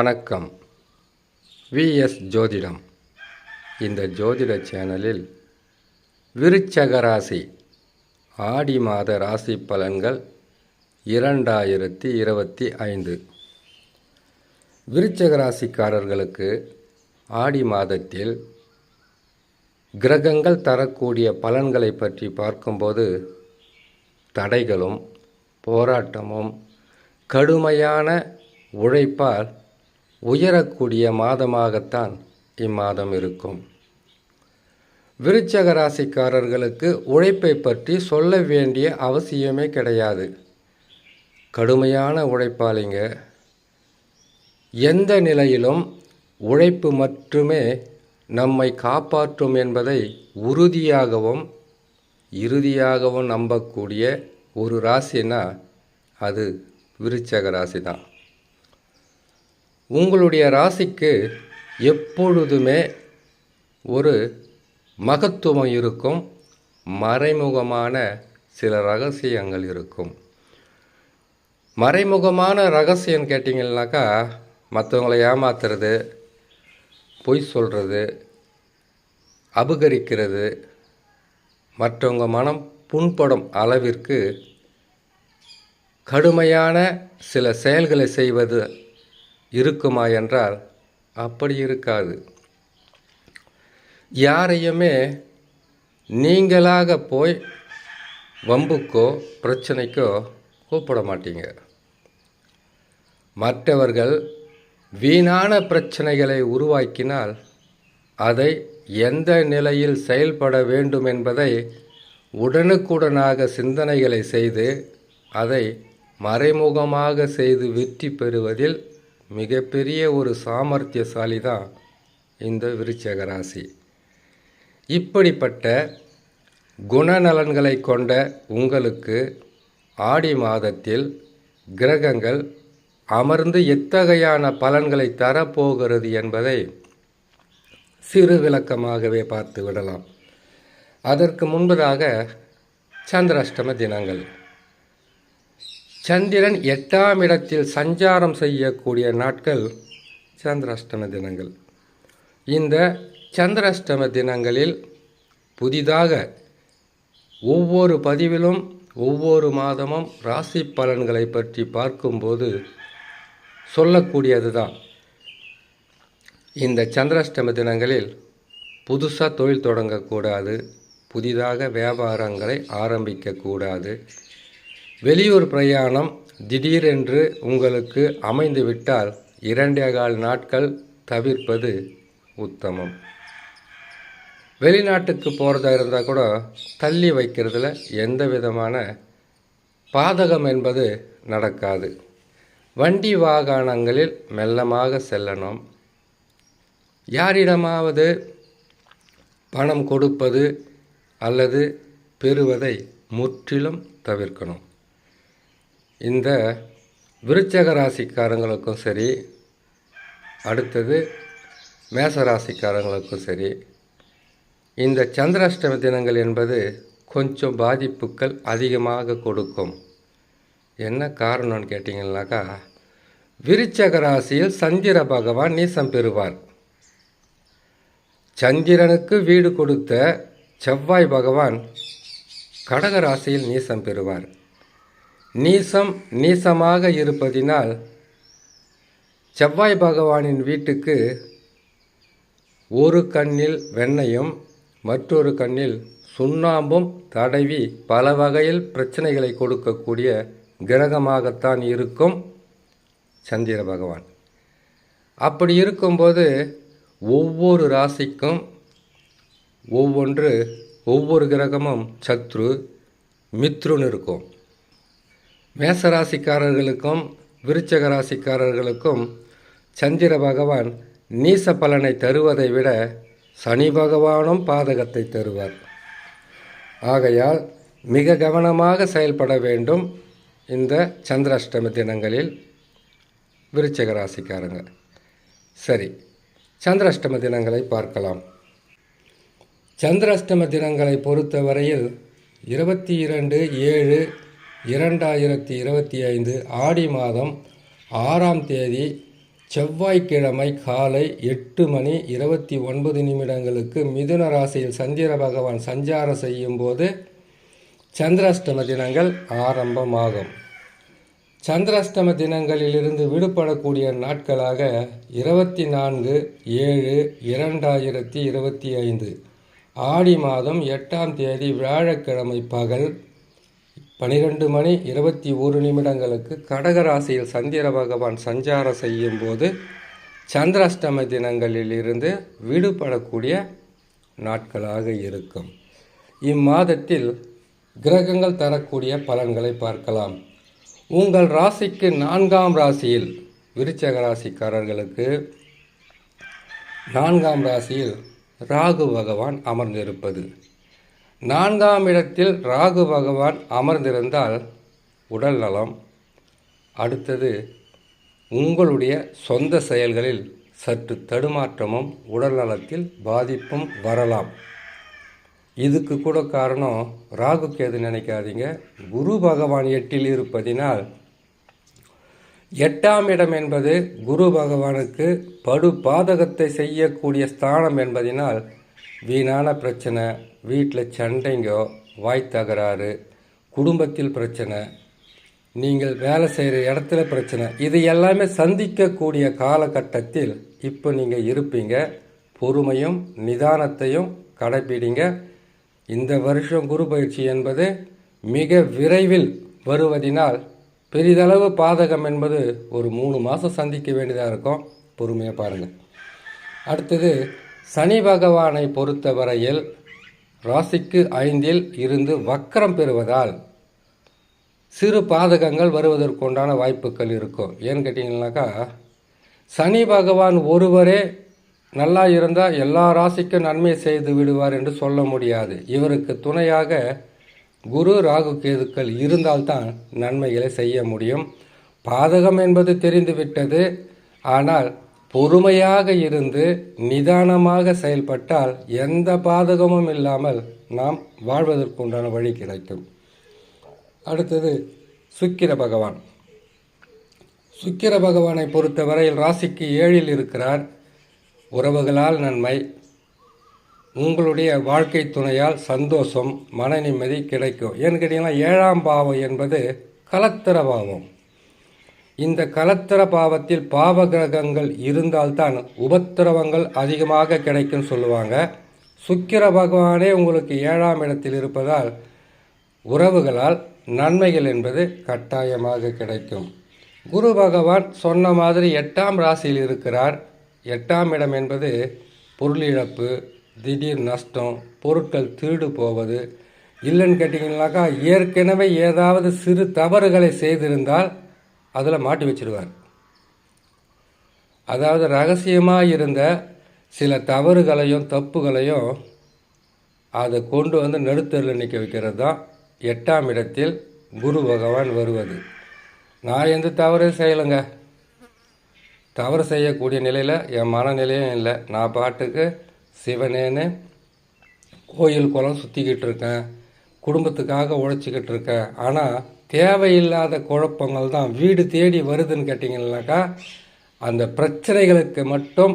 வணக்கம். விஎஸ் ஜோதிடம். இந்த ஜோதிட சேனலில் விருச்சக ராசி ஆடி மாத ராசி பலன்கள் இரண்டாயிரத்தி இருபத்தி ஐந்து. விருச்சக ராசிக்காரர்களுக்கு ஆடி மாதத்தில் கிரகங்கள் தரக்கூடிய பலன்களை பற்றி பார்க்கும்போது தடைகளும் போராட்டமும் கடுமையான உழைப்பால் உயரக்கூடிய மாதமாகத்தான் இம்மாதம் இருக்கும். விருச்சக ராசிக்காரர்களுக்கு உழைப்பை பற்றி சொல்ல வேண்டிய அவசியமே கிடையாது. கடுமையான உழைப்பாளிங்க. எந்த நிலையிலும் உழைப்பு மட்டுமே நம்மை காப்பாற்றும் என்பதை உறுதியாகவும் இறுதியாகவும் நம்பக்கூடிய ஒரு ராசினா அது விருச்சக ராசி தான் உங்களுடைய ராசிக்கு எப்பொழுதுமே ஒரு மகத்துவம் இருக்கும் மறைமுகமான சில ரகசியங்கள் இருக்கும். மறைமுகமான ரகசியம் கேட்டிங்கன்னாக்கா மற்றவங்களை ஏமாத்துறது பொய் சொல்கிறது அபகரிக்கிறது மற்றவங்க மனம் புண்படும் அளவிற்கு கடுமையான சில செயல்களை செய்வது இருக்குமா என்றால் அப்படி இருக்காது. யாரையுமே நீங்களாக போய் வம்புக்கோ பிரச்சனைக்கோ கூப்பிட மாட்டீங்க. மற்றவர்கள் வீணான பிரச்சனைகளை உருவாக்கினால் அதை எந்த நிலையில் செயல்பட வேண்டும் என்பதை உடனுக்குடனாக சிந்தனைகளை செய்து அதை மறைமுகமாக செய்து வெற்றி பெறுவதில் மிகப்பெரிய ஒரு சாமர்த்தியசாலி தான் இந்த விருச்சக ராசி இப்படிப்பட்ட குணநலன்களை கொண்ட உங்களுக்கு ஆடி மாதத்தில் கிரகங்கள் அமர்ந்து எத்தகையான பலன்களை தரப்போகிறது என்பதை சிறு விளக்கமாகவே பார்த்து விடலாம். அதற்கு முன்பதாக சந்திராஷ்டம தினங்கள். சந்திரன் எட்டாம் இடத்தில் சஞ்சாரம் செய்யக்கூடிய நாட்கள் சந்திராஷ்டம தினங்கள். இந்த சந்திராஷ்டம தினங்களில் புதிதாக ஒவ்வொரு பதிவிலும் ஒவ்வொரு மாதமும் ராசி பலன்களை பற்றி பார்க்கும்போது சொல்லக்கூடியது தான் இந்த சந்திராஷ்டம தினங்களில் புதுசாக தொழில் தொடங்கக்கூடாது புதிதாக வியாபாரங்களை ஆரம்பிக்கக்கூடாது வெளியூர் பிரயாணம் திடீரென்று உங்களுக்கு அமைந்துவிட்டால் இரண்டே கால் நாட்கள் தவிர்ப்பது உத்தமம். வெளிநாட்டுக்கு போகிறதா இருந்தால் கூட தள்ளி வைக்கிறதுல எந்த விதமான பாதகம் என்பது நடக்காது. வண்டி வாகனங்களில் மெல்லமாக செல்லணும். யாரிடமாவது பணம் கொடுப்பது அல்லது பெறுவதை முற்றிலும் தவிர்க்கணும். இந்த விருச்சக ராசிக்காரங்களுக்கும் சரி அடுத்தது மேச ராசிக்காரங்களுக்கும் சரி இந்த சந்திராஷ்டம தினங்கள் என்பது கொஞ்சம் பாதிப்புகள் அதிகமாக கொடுக்கும். என்ன காரணம்னு கேட்டிங்கன்னாக்கா விருச்சக ராசியில் சந்திர பகவான் நீசம் பெறுவார். சந்திரனுக்கு வீடு கொடுத்த செவ்வாய் பகவான் கடக ராசியில் நீசம் பெறுவார். நீசம் நீசமாக இருப்பதினால் செவ்வாய் பகவானின் வீட்டுக்கு ஒரு கண்ணில் வெண்ணையும் மற்றொரு கண்ணில் சுண்ணாம்பும் தடவி பல வகையில் பிரச்சனைகளை கொடுக்கக்கூடிய கிரகமாகத்தான் இருக்கும் சந்திர பகவான். அப்படி இருக்கும்போது ஒவ்வொரு ராசிக்கும் ஒவ்வொன்று ஒவ்வொரு கிரகமும் சத்ரு மித்ருன்னு இருக்கும். மேசராசிக்காரர்களுக்கும் விருச்சக ராசிக்காரர்களுக்கும் சந்திர பகவான் நீச பலனை தருவதை விட சனி பகவானும் பாதகத்தை தருவார். ஆகையால் மிக கவனமாக செயல்பட வேண்டும் இந்த சந்திராஷ்டம தினங்களில் விருச்சக ராசிக்காரங்க சரி சந்திராஷ்டம தினங்களை பார்க்கலாம். சந்திராஷ்டம தினங்களை பொறுத்தவரையில் இருபத்தி இரண்டு ஏழு இரண்டாயிரத்தி இருபத்தி ஐந்து ஆடி மாதம் ஆறாம் தேதி செவ்வாய்க்கிழமை காலை எட்டு மணி இருபத்தி ஒன்பது நிமிடங்களுக்கு மிதுன ராசியில் சந்திர பகவான் சஞ்சாரம் செய்யும்போது சந்திராஷ்டம தினங்கள் ஆரம்பமாகும். சந்திராஷ்டம தினங்களிலிருந்து விடுபடக்கூடிய நாட்களாக இருபத்தி நான்கு ஏழு இரண்டாயிரத்தி இருபத்தி ஐந்து. ஆடி மாதம் எட்டாம் தேதி வியாழக்கிழமை பகல் பனிரெண்டு மணி இருபத்தி ஒரு நிமிடங்களுக்கு கடகராசியில் சந்திர பகவான் சஞ்சாரம் செய்யும் போது சந்திராஷ்டம தினங்களிலிருந்து விடுபடக்கூடிய நாட்களாக இருக்கும். இம்மாதத்தில் கிரகங்கள் தரக்கூடிய பலன்களை பார்க்கலாம். உங்கள் ராசிக்கு நான்காம் ராசியில் விருச்சக ராசிக்காரர்களுக்கு நான்காம் ராசியில் ராகு பகவான் அமர்ந்திருப்பது. நான்காம் இடத்தில் ராகு பகவான் அமர்ந்திருந்தால் உடல் நலம். அடுத்தது உங்களுடைய சொந்த செயல்களில் சற்று தடுமாற்றமும் உடல் நலத்தில் பாதிப்பும் வரலாம். இதுக்கு கூட காரணம் ராகு கேது நினைக்காதீங்க. குரு பகவான் எட்டில் இருப்பதினால் எட்டாம் இடம் என்பது குரு பகவானுக்கு படு பாதகத்தை செய்யக்கூடிய ஸ்தானம் என்பதினால் வீணான பிரச்சனை வீட்டில் சண்டைங்கோ வாய் தகராறு குடும்பத்தில் பிரச்சனை நீங்கள் வேலை செய்கிற இடத்துல பிரச்சனை இது எல்லாமே சந்திக்கக்கூடிய காலகட்டத்தில் இப்போ நீங்கள் இருப்பீங்க. பொறுமையும் நிதானத்தையும் கடைப்பிடிங்க. இந்த வருஷம் குரு பயிற்சி என்பது மிக விரைவில் வருவதினால் பெரிதளவு பாதகம் என்பது ஒரு மூணு மாதம் சந்திக்க வேண்டியதாக இருக்கும். பொறுமையாக பாருங்கள் அடுத்தது சனி பகவானை பொறுத்தவரையில் ராசிக்கு ஐந்தில் இருந்து வக்கரம் பெறுவதால் சிறு பாதகங்கள் வருவதற்குண்டான வாய்ப்புகள் இருக்கும். ஏன்னு கேட்டிங்கனாக்கா சனி பகவான் ஒருவரே நல்லா இருந்தால் எல்லா ராசிக்கும் நன்மை செய்து விடுவார் என்று சொல்ல முடியாது. இவருக்கு துணையாக குரு ராகு கேதுக்கள் இருந்தால்தான் நன்மைகளை செய்ய முடியும். பாதகம் என்பது தெரிந்துவிட்டது. ஆனால் பொறுமையாக இருந்து நிதானமாக செயல்பட்டால் எந்த பாதகமும் இல்லாமல் நாம் வாழ்வதற்குண்டான வழி கிடைக்கும். அடுத்தது சுக்கிர பகவான். சுக்கிர பகவானை பொறுத்தவரையில் ராசிக்கு ஏழில் இருக்கிறார். உறவுகளால் நன்மை உங்களுடைய வாழ்க்கை துணையால் சந்தோஷம் மன நிம்மதி கிடைக்கும். ஏன்னு கேட்டிங்கன்னா ஏழாம் பாவம் என்பது கலத்திர பாவம். இந்த கலத்திர பாவத்தில் பாவ கிரகங்கள் இருந்தால்தான் உபத்திரவங்கள் அதிகமாக கிடைக்கும் சொல்லுவாங்க. சுக்கிர பகவானே உங்களுக்கு ஏழாம் இடத்தில் இருப்பதால் உறவுகளால் நன்மைகள் என்பது கட்டாயமாக கிடைக்கும். குரு பகவான் சொன்ன மாதிரி எட்டாம் ராசியில் இருக்கிறார். எட்டாம் இடம் என்பது பொருளிழப்பு திடீர் நஷ்டம் பொருட்கள் திருடு போவது. இல்லைன்னு கேட்டிங்கனாக்கா ஏற்கனவே ஏதாவது சிறு தவறுகளை செய்திருந்தால் அதில் மாட்டி வச்சிருவார். அதாவது ரகசியமாக இருந்த சில தவறுகளையும் தப்புகளையும் அதை கொண்டு வந்து நடுத்தரில் நிற்க வைக்கிறது தான் எட்டாம் இடத்தில் குரு பகவான் வருவது. நான் எந்த தவறும் செய்யலைங்க. தவறு செய்யக்கூடிய நிலையில் என் மனநிலையும் இல்லை. நான் பாட்டுக்கு சிவனேன்னு கோயில் குளம் சுற்றிக்கிட்டு இருக்கேன். குடும்பத்துக்காக உழைச்சிக்கிட்டு இருக்கேன். ஆனால் தேவையில்லாத குழப்பங்கள் தான் வீடு தேடி வருதுன்னு கேட்டிங்கன்னாக்கா அந்த பிரச்சனைகளுக்கு மட்டும்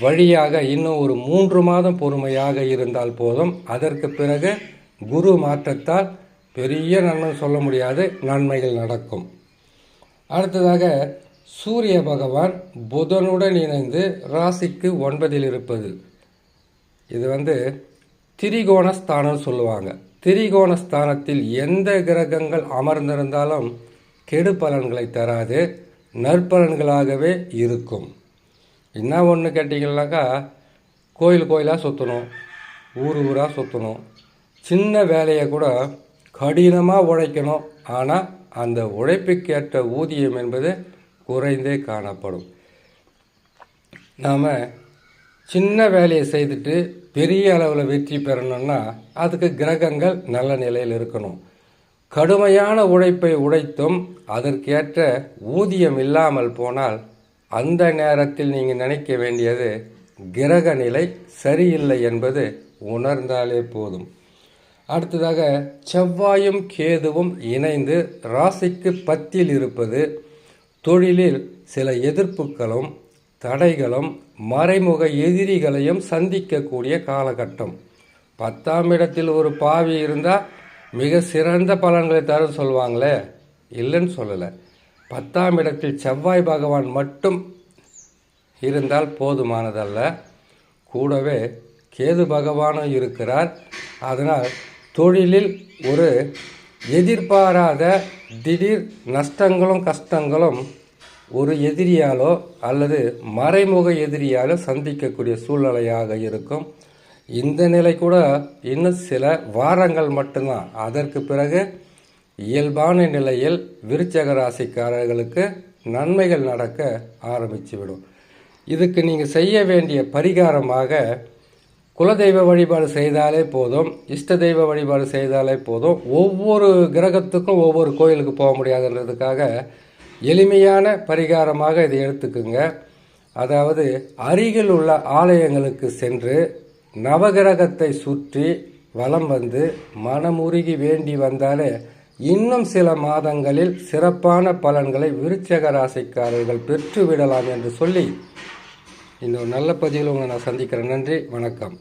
வழியாக இன்னும் ஒரு மூன்று மாதம் பொறுமையாக இருந்தால் போதும். அதற்கு பிறகு குரு மாற்றத்தால் பெரிய நன்மை சொல்ல முடியாது நன்மைகள் நடக்கும். அடுத்ததாக சூரிய பகவான் புதனுடன் இணைந்து ராசிக்கு ஒன்பதில் இருப்பது. இது வந்து திரிகோண ஸ்தானம் சொல்லுவாங்க. திரிகோண ஸ்தானத்தில் எந்த கிரகங்கள் அமர்ந்திருந்தாலும் கெடு பலன்களை தராது நற்பலன்களாகவே இருக்கும். என்ன ஒன்று கேட்டிங்கன்னாக்கா கோயில் கோயிலாக சுற்றணும் ஊர் ஊராக சுற்றணும் சின்ன வேலையை கூட கடினமாக உழைக்கணும். ஆனால் அந்த உழைப்புக்கேற்ற ஊதியம் என்பது குறைந்தே காணப்படும். நாம் சின்ன வேலையை செய்துட்டு பெரிய அளவில் வெற்றி பெறணும்னா அதுக்கு கிரகங்கள் நல்ல நிலையில் இருக்கணும். கடுமையான உழைப்பை உழைத்தும் அதற்கேற்ற ஊதியம் இல்லாமல் போனால் அந்த நேரத்தில் நீங்கள் நினைக்க வேண்டியது கிரக நிலை சரியில்லை என்பது உணர்ந்தாலே போதும். அடுத்ததாக செவ்வாயும் கேதுவும் இணைந்து ராசிக்கு பத்தில் இருப்பது தொழிலில் சில எதிர்ப்புகளும் தடைகளும் மறைமுக எதிரிகளையும் சந்திக்கக்கூடிய காலகட்டம். பத்தாம் இடத்தில் ஒரு பாவி இருந்தால் மிக சிறந்த பலன்களை தரும் சொல்லுவாங்களே இல்லைன்னு சொல்லலை. பத்தாம் இடத்தில் செவ்வாய் பகவான் மட்டும் இருந்தால் போதுமானதல்ல. கூடவே கேது பகவானும் இருக்கிறார். அதனால் தொழிலில் ஒரு எதிர்பாராத திடீர் நஷ்டங்களும் கஷ்டங்களும் ஒரு எதிரியாலோ அல்லது மறைமுக எதிரியாலோ சந்திக்கக்கூடிய சூழ்நிலையாக இருக்கும். இந்த நிலை கூட இன்னும் சில வாரங்கள் மட்டும்தான். அதற்கு பிறகு இயல்பான நிலையில் விருச்சக ராசிக்காரர்களுக்கு நன்மைகள் நடக்க ஆரம்பித்துவிடும் இதுக்கு நீங்கள் செய்ய வேண்டிய பரிகாரமாக குலதெய்வ வழிபாடு செய்தாலே போதும் இஷ்ட தெய்வ வழிபாடு செய்தாலே போதும். ஒவ்வொரு கிரகத்துக்கும் ஒவ்வொரு கோயிலுக்கு போக முடியாதுன்றதுக்காக எளிமையான பரிகாரமாக இதை எடுத்துக்குங்க. அதாவது அருகில் உள்ள ஆலயங்களுக்கு சென்று நவகிரகத்தை சுற்றி வலம் வந்து மனமுருகி வேண்டி வந்தாலே இன்னும் சில மாதங்களில் சிறப்பான பலன்களை விருச்சக ராசிக்காரர்கள் பெற்று விடலாம் என்று சொல்லி இன்னொரு நல்ல பதிவில் உங்களை நான் சந்திக்கிறேன். நன்றி வணக்கம்.